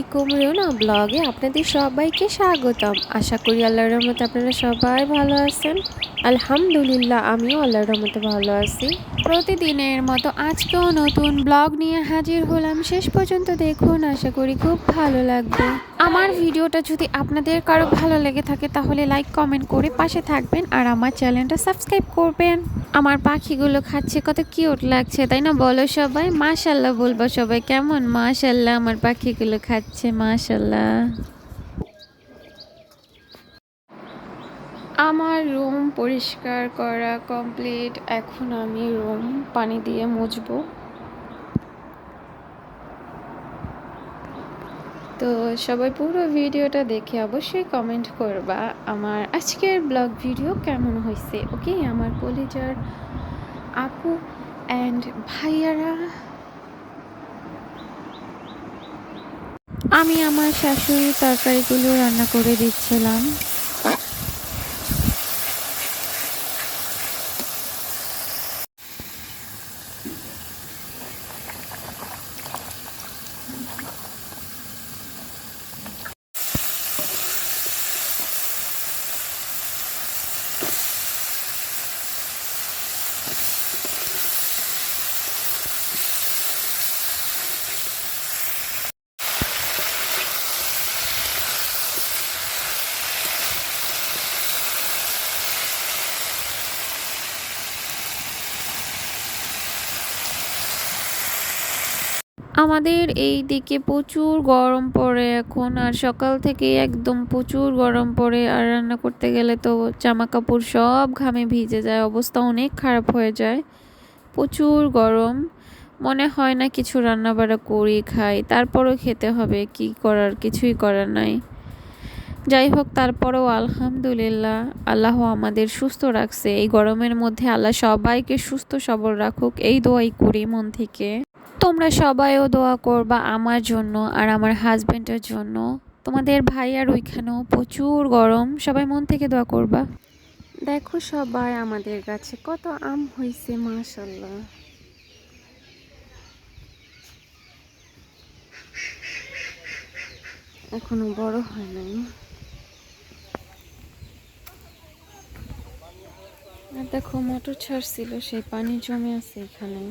আলাইকুম রেওনা ব্লগে আপনাদের সবাইকে স্বাগতম। আশা করি আল্লাহর রহমতে আপনারা সবাই ভালো আছেন। আলহামদুলিল্লাহ, আমিও আল্লাহর রহমতে ভালো আছি। প্রতিদিনের মতো আজকেও নতুন ব্লগ নিয়ে হাজির হলাম। শেষ পর্যন্ত দেখুন, আশা করি খুব ভালো লাগবে। আমার ভিডিওটা যদি আপনাদের কারও ভালো লেগে থাকে, তাহলে লাইক, কমেন্ট করে পাশে থাকবেন আর আমার চ্যানেলটা সাবস্ক্রাইব করবেন। আমার পাখিগুলো খাচ্ছে, কত কিউট লাগছে, তাই না বলো সবাই? মাশাল্লাহ বলব সবাই, কেমন? মাশাল্লাহ আমার পাখিগুলো খাচ্ছে, মাশাল্লাহ। আমার রুম পরিষ্কার করা কমপ্লিট এখন আমি রুম পানি দিয়ে মুছবো। তো সবাই পুরো ভিডিওটা দেখে অবশ্যই কমেন্ট করবা। আমার আজকের ব্লগ ভিডিও কেমন হয়েছে? ওকে আমার কলেজার আপু অ্যান্ড ভাইয়ারা। আমি আমার শাশুড়ি তরকারিগুলো রান্না করে দিচ্ছিলাম। আমাদের এই দিকে প্রচুর গরম পড়ে এখন, আর সকাল থেকে একদম প্রচুর গরম পড়ে, আর রান্না করতে গেলে তো জামা কাপড় সব ঘামে ভিজে যায়, অবস্থা অনেক খারাপ হয়ে যায়। প্রচুর গরম, মনে হয় না কিছু রান্না বাড়া করি, খাই, তারপরও খেতে হবে, কি করার কিছুই করার নাই। যাই হোক, তারপরেও আলহামদুলিল্লাহ, আল্লাহ আমাদের সুস্থ রাখছে, এই গরমের মধ্যে আল্লাহ সবাইকে সুস্থ সবল রাখুক, এই দোয়াই করি মন থেকে। তোমরা সবাইও দোয়া করবা আমার জন্য আর আমার হাজবেন্ডের জন্য। তোমাদের ভাই আর ওইখানেও প্রচুর গরম। সবাই মন থেকে দোয়া করবা। দেখো সবাই আমাদের গাছে কত আম হয়েছে মাশাল্লাহ এখনও বড় হয় নাই। আর দেখো মোটর ছাড়ছিল, সেই পানি জমে আছে এখানে।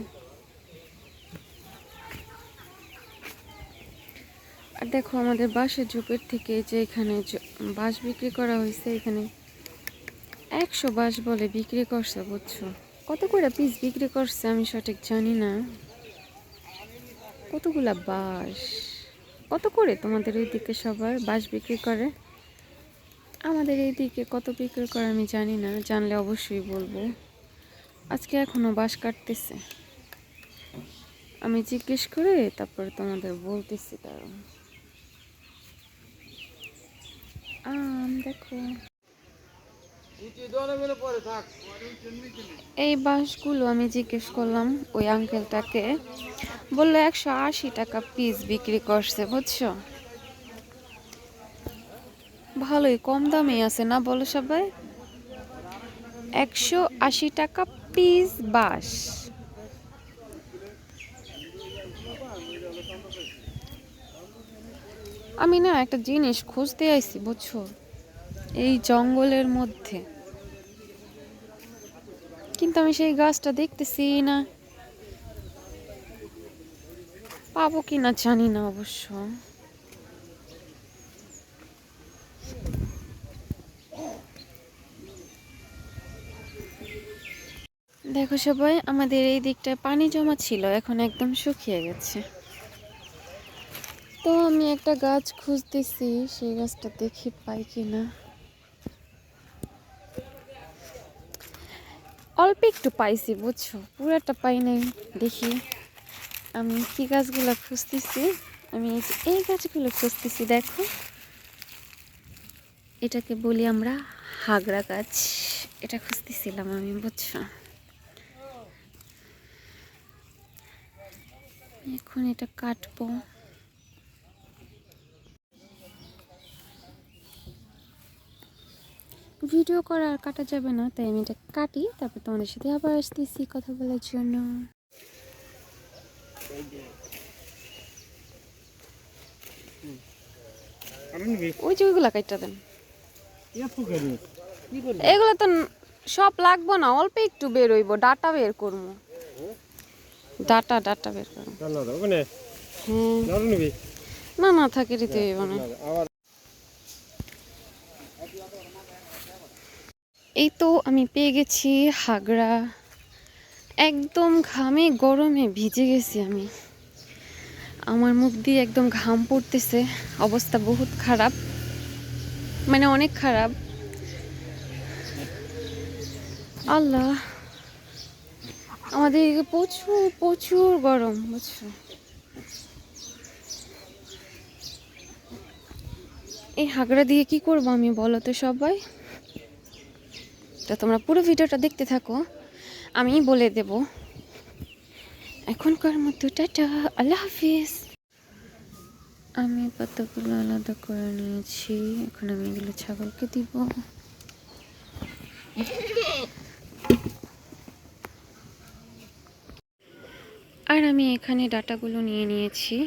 দেখো আমাদের বাসের ঝোপের থেকে যে এখানে বাঁশ বিক্রি করা হয়েছে, এখানে একশো বাঁশ বলে বিক্রি করছে, বুঝছ? কত করে পিস বিক্রি করছে আমি সঠিক জানি না। কতগুলা বাঁশ? কত করে তোমাদের ওইদিকে সবার বাঁশ বিক্রি করে? আমাদের এইদিকে কত বিক্রি করে আমি জানি না, জানলে অবশ্যই বলব। আজকে এখনও বাঁশ কাটতেছে। আমি জিজ্ঞেস করে তারপরে তোমাদের বলতেছি দাঁড়াও আম দেখো। এই বাঁশগুলো আমি জিজ্ঞেস করলাম ওই আঙ্কেলটাকে। বলল একশো আশি টাকা পিস বিক্রি করছে বুঝছ? ভালোই কম দামে আছে না বলো সবাই? একশো আশি টাকা পিস বাঁশ। আমি না একটা জিনিস খুঁজতে আইছি, বুঝছ? এই জঙ্গলের মধ্যে। কিন্তু আমি সেই গাছটা দেখতেছি না। পাবো কি না জানি না অবশ্য। দেখো সবাই, আমাদের এই দিকটায় পানি জমা ছিল, এখন একদম শুকিয়ে গেছে। তো আমি একটা গাছ খুঁজতেছি, সেই গাছটা দেখি পাই কিনা। অল্প একটু পাইছি, বুঝছ? পুরাটা পাই নাই, দেখি। আমি কি গাছগুলো খুঁজতেছি? আমি এই গাছগুলো খুঁজতেছি, দেখো। এটাকে বলি আমরা হাগড়া গাছ। এটা খুঁজতেছিলাম আমি, বুঝছ? এখন এটা কাটবো। ভিডিও করা আর কাটা যাবে না তাই আমি এটা কাটি তারপর তোমাদের সাথে আবার আসতেছি কথা বলার জন্য। ওই যে ওইগুলা কাইটা দেন। এগুলো তো সব লাগবো না অল্প একটু বের হইব ডাটা বের করব। ডাটা ডাটা বের করব। না না হ্যাঁ। থাকে দিতে হইব না। এই তো আমি পেয়ে গেছি হাগড়া। একদম ঘামে গরমে ভিজে গেছি আমি। আমার মুখ দিয়ে একদম ঘাম পড়তেছে, অবস্থা বহুত খারাপ। মানে অনেক খারাপ। আল্লাহ, আমাদের প্রচুর প্রচুর গরম, বুঝছ? এই হাগড়া দিয়ে কি করব আমি বলো তো সবাই? তো তোমরা পুরো ভিডিওটা দেখতে থাকো, আমি বলে দেব। এখনকার মতো টাটা, আল্লাহ হাফিজ। আমি পাতাগুলো আলাদা করে নিয়েছি, এখন আমি এগুলো ছাগলকে দিব। আর আমি এখানে ডাটাগুলো নিয়ে নিয়েছি।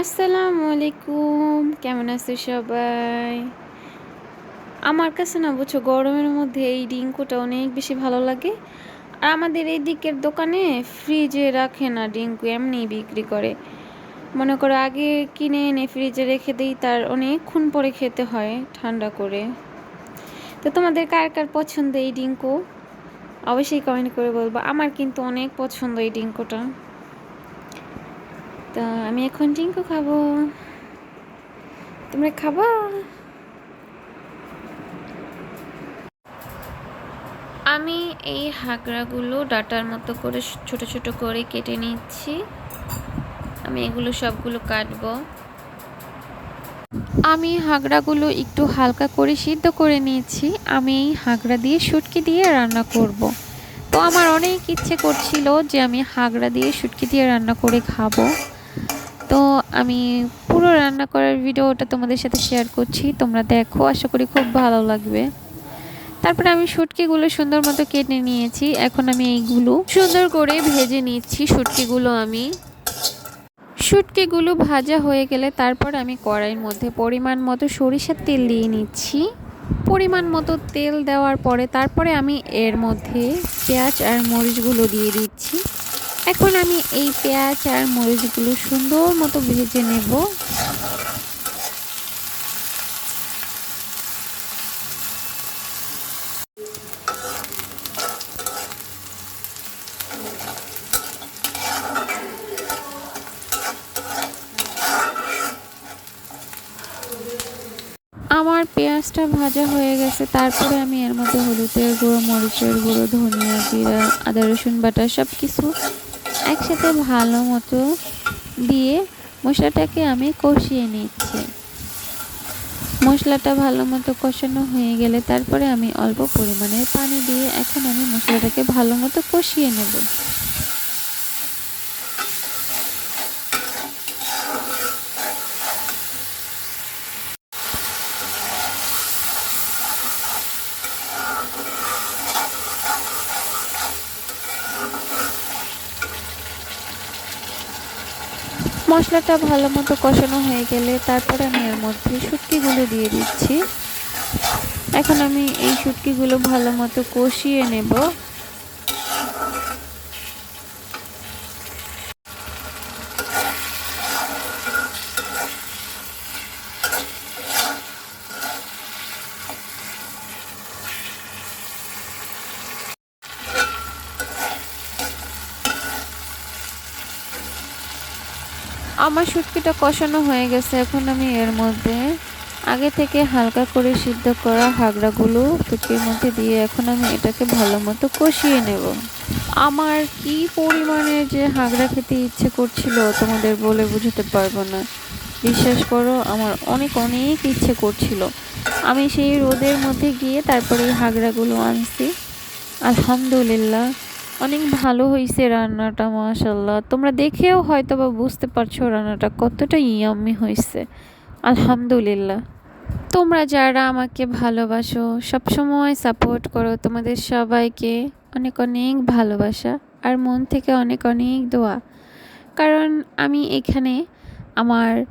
আসসালামু আলাইকুম কেমন আছো সবাই? আমার কাছে না বুঝছ, গরমের মধ্যে এই ডিঙ্কুটা অনেক বেশি ভালো লাগে। আর আমাদের এই দিকের দোকানে ফ্রিজে রাখে না ডিঙ্কু এমনি বিক্রি করে। মনে করো আগে কিনে এনে ফ্রিজে রেখে দিই, তার অনেকক্ষণ পরে খেতে হয় ঠান্ডা করে। তো তোমাদের কার কার পছন্দ এই ডিঙ্কু? অবশ্যই কমেন্ট করে বলব। আমার কিন্তু অনেক পছন্দ এই ডিঙ্কুটা। তা আমি এখন ডিঙ্কু খাব। তোমরা খাবা? আমি এই হাগড়াগুলো ডাটার মতো করে ছোট ছোট করে কেটে নিচ্ছি। আমি এগুলো সবগুলো কাটবো। আমি হাগড়াগুলো একটু হালকা করে সিদ্ধ করে নিয়েছি। আমি এই হাগড়া দিয়ে শুটকি দিয়ে রান্না করব। তো আমার অনেক ইচ্ছে করছিল যে আমি হাগড়া দিয়ে শুটকি দিয়ে রান্না করে খাব। তো আমি পুরো রান্না করার ভিডিওটা তোমাদের সাথে শেয়ার করছি। তোমরা দেখো, আশা করি খুব ভালো লাগবে। তারপরে আমি শুটকিগুলো সুন্দর মতো কেটে নিয়েছি। এখন আমি এইগুলো সুন্দর করে ভেজে নিচ্ছি শুটকিগুলো আমি। শুটকিগুলো ভাজা হয়ে গেলে তারপর আমি কড়াইয়ের মধ্যে পরিমাণ মতো সরিষার তেল দিয়ে নিচ্ছি। পরিমাণ মতো তেল দেওয়ার পরে তারপরে আমি এর মধ্যে পেঁয়াজ আর মরিচগুলো দিয়ে দিচ্ছি। এখন আমি এই পেঁয়াজ আর মরিচগুলো সুন্দর মতো ভেজে নেব। আমার পেঁয়াজটা ভাজা হয়ে গেছে, তারপরে আমি এর মধ্যে হলুদের গুঁড়ো, মরিচের গুঁড়ো, ধনিয়া জিরা, আদা রসুন বাটা সব কিছু একসাথে ভালো মতো দিয়ে মশলাটাকে আমি কষিয়ে নিচ্ছি। মশলাটা ভালো মতো কষানো হয়ে গেলে তারপরে আমি অল্প পরিমাণের পানি দিয়ে এখন আমি মশলাটাকে ভালো মতো কষিয়ে নেব। মশলাটা ভালো মতো কষানো হয়ে গেলে তারপরে আমি এর মধ্যে শুটকিগুলো দিয়ে দিচ্ছি। এখন আমি এই শুটকিগুলো ভালো মতো কষিয়ে নেব। আমার শুটকিটা কষানো হয়ে গেছে, এখন আমি এর মধ্যে আগে থেকে হালকা করে সিদ্ধ করা হাগড়াগুলো শুটকির মধ্যে দিয়ে এখন আমি এটাকে ভালো মতো কষিয়ে নেব। আমার কি পরিমাণে যে হাগড়া খেতে ইচ্ছে করছিল তোমাদের বলে বোঝাতে পারব না। বিশ্বাস করো, আমার অনেক অনেক ইচ্ছে করছিল। আমি সেই রোদের মধ্যে গিয়ে তারপরে এই হাগড়াগুলো আনছি। আলহামদুলিল্লাহ। অনেক ভালো হয়েছে রান্নাটা মাশাল্লাহ তোমরা দেখেও হয়তো বা বুঝতে পারছ রান্নাটা কতটা ইয়াম্মি হয়েছে আলহামদুলিল্লাহ। তোমরা যারা আমাকে ভালোবাসো, সবসময় সাপোর্ট করো। তোমাদের সবাইকে অনেক অনেক ভালোবাসা আর মন থেকে অনেক অনেক দোয়া। কারণ আমি এখানে আমার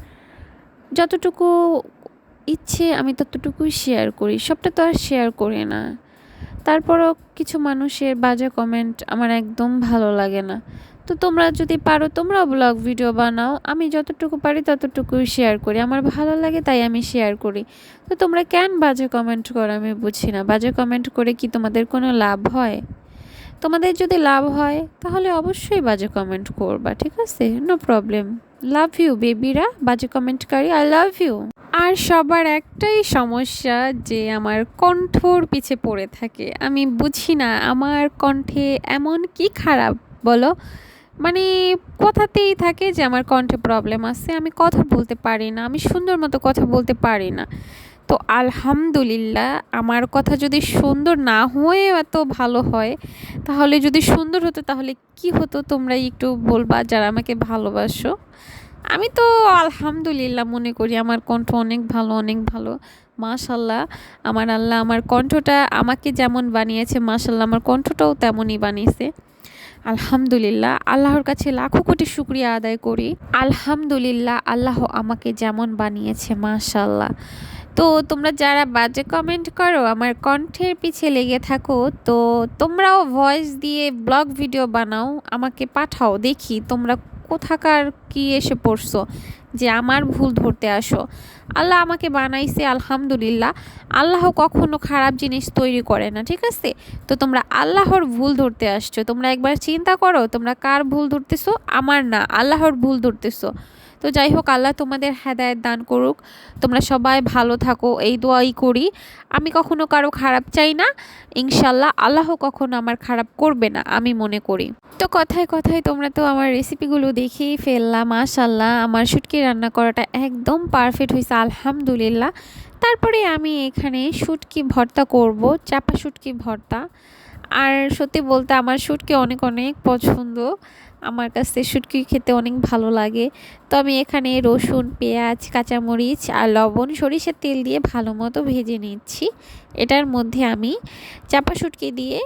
যতটুকু ইচ্ছে আমি ততটুকুই শেয়ার করি। সবটা তো আর শেয়ার করি না। তারপরও কিছু মানুষের বাজে কমেন্ট আমার একদম ভালো লাগে না। তো তোমরা যদি পারো, তোমরাও ব্লগ ভিডিও বানাও। আমি যতটুকু পারি ততটুকুই শেয়ার করি। আমার ভালো লাগে তাই আমি শেয়ার করি। তো তোমরা কেন বাজে কমেন্ট করো আমি বুঝি না। বাজে কমেন্ট করে কি তোমাদের কোনো লাভ হয়? তোমাদের যদি লাভ হয়, তাহলে অবশ্যই বাজে কমেন্ট করবা, ঠিক আছে? নো প্রবলেম লাভ ইউ বেবিরা বাজে কমেন্টকারী আই লাভ ইউ আর সবার একটাই সমস্যা যে আমার কণ্ঠর পিছে পড়ে থাকে। আমি বুঝি না আমার কণ্ঠে এমন কি খারাপ, বলো? মানে কথাতেই থাকে যে আমার কণ্ঠে প্রবলেম আছে, আমি কথা বলতে পারি না, আমি সুন্দর মতো কথা বলতে পারি না। তো আলহামদুলিল্লাহ, আমার কথা যদি সুন্দর না হয়ে এত ভালো হয়, তাহলে যদি সুন্দর হতো তাহলে কি হতো তোমরা একটু বলবা যারা আমাকে ভালোবাসো? আমি তো আলহামদুলিল্লাহ মনে করি আমার কণ্ঠ অনেক ভালো অনেক ভালো। মাশাল্লাহ, আমার আল্লাহ আমার কণ্ঠটা আমাকে যেমন বানিয়েছে, মাশাল্লাহ আমার কণ্ঠটাও তেমনই বানিয়েছে। আলহামদুলিল্লাহ, আল্লাহর কাছে লাখো কোটি শুক্রিয়া আদায় করি। আলহামদুলিল্লাহ, আল্লাহ আমাকে যেমন বানিয়েছে, মাশাল্লাহ। তো তোমরা যারা বাজে কমেন্ট করো, আমার কণ্ঠের পিছে লেগে থাকো, তো তোমরাও ভয়েস দিয়ে ব্লগ ভিডিও বানাও, আমাকে পাঠাও, দেখি তোমরা কোথাকার কি এসে পড়ছো? যে আমার ভুল ধরতে আসো। আল্লাহ আমাকে বানাইছে, আলহামদুলিল্লাহ। আল্লাহ কখনো খারাপ জিনিস তৈরি করে না, ঠিক আছে? তো তোমরা আল্লাহর ভুল ধরতে আসছো। তোমরা একবার চিন্তা করো, তোমরা কার ভুল ধরতেছো? আমার না, আল্লাহর ভুল ধরতেছো। তো যাই হোক, আল্লাহ তোমাদের হেদায়ত দান করুক। তোমরা সবাই ভালো থাকো, এই দোয়াই করি। আমি কখনো কারও খারাপ চাই না। ইনশাল্লাহ আল্লাহ কখনো আমার খারাপ করবে না, আমি মনে করি। তো কথায় কথায় তোমরা তো আমার রেসিপিগুলো দেখেই ফেললাম মাশাল্লাহ আমার শুটকি রান্না করাটা একদম পারফেক্ট হয়েছে আলহামদুলিল্লাহ। তারপরে আমি এখানে শুটকি ভর্তা করব, চাপা শুটকি ভর্তা। আর সত্যি বলতে আমার শুটকি অনেক অনেক পছন্দ। আমার কাছে শুটকি খেতে অনেক ভালো লাগে। তো আমি এখানে রসুন, পেঁয়াজ, কাঁচামরিচ আর লবণ, সরিষার তেল দিয়ে ভালো মতো ভেজে নিচ্ছি। এটার মধ্যে আমি চাপা শুটকি দিয়ে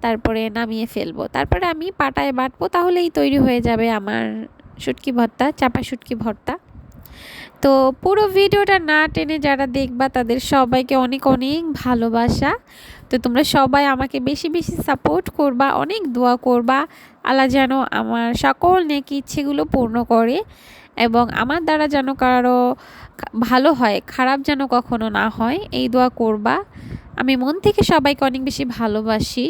তারপরে নামিয়ে ফেলব। তারপরে আমি পাটায় বাটবো, তাহলেই তৈরি হয়ে যাবে আমার শুটকি ভর্তা, চাপা শুটকি ভর্তা। তো পুরো ভিডিওটা না টেনে যারা দেখবা, তাদের সবাইকে অনেক অনেক ভালোবাসা। তো তোমরা সবাই আমাকে বেশি বেশি সাপোর্ট করবা, অনেক দোয়া করবা। আল্লাহ যেন আমার সকল নেকি ইচ্ছেগুলো পূর্ণ করে এবং আমার দ্বারা যেন কারও ভালো হয়, খারাপ যেন কখনো না হয়, এই দোয়া করবা। আমি মন থেকে সবাইকে অনেক বেশি ভালোবাসি।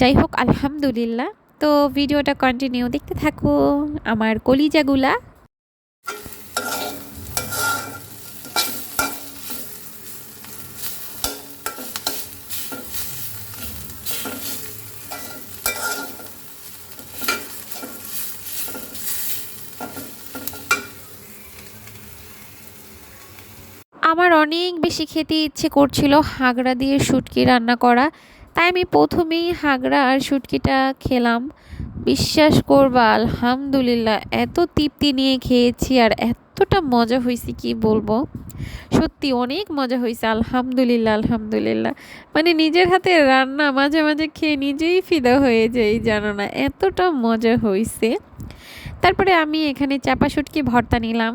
যাই হোক, আলহামদুলিল্লাহ। তো ভিডিওটা কন্টিনিউ দেখতে থাকো, আমার কলিজাগুলা। আমার অনেক বেশি খেতে ইচ্ছে করছিল হাগড়া দিয়ে শুটকি রান্না করা। তাই আমি প্রথমেই হাগড়া আর শুটকিটা খেলাম। বিশ্বাস করবা, আলহামদুলিল্লাহ, এত তৃপ্তি নিয়ে খেয়েছি আর এতটা মজা হয়েছে, কি বলব? সত্যি অনেক মজা হয়েছে, আলহামদুলিল্লাহ আলহামদুলিল্লাহ। মানে নিজের হাতে রান্না মাঝে মাঝে খেয়ে নিজেই ফিদা হয়ে যাই জানো না, এতটা মজা হয়েছে। তারপরে আমি এখানে চাপা শুটকি ভর্তা নিলাম।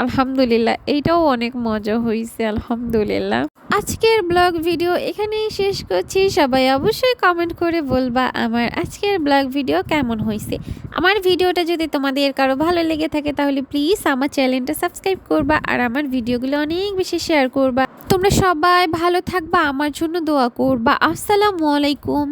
আলহামদুলিল্লাহ, এইটাও অনেক মজা হয়েছে আলহামদুলিল্লাহ। আজকের ব্লগ ভিডিও এখানেই শেষ করছি। সবাই অবশ্যই কমেন্ট করে বলবা আমার আজকের ব্লগ ভিডিও কেমন হয়েছে আমার ভিডিওটা যদি তোমাদের কারও ভালো লেগে থাকে তাহলে প্লিজ আমার চ্যানেলটা সাবস্ক্রাইব করবা আর আমার ভিডিওগুলো অনেক বেশি শেয়ার করবা। তোমরা সবাই ভালো থাকবা, আমার জন্য দোয়া করবা। আসসালামু আলাইকুম।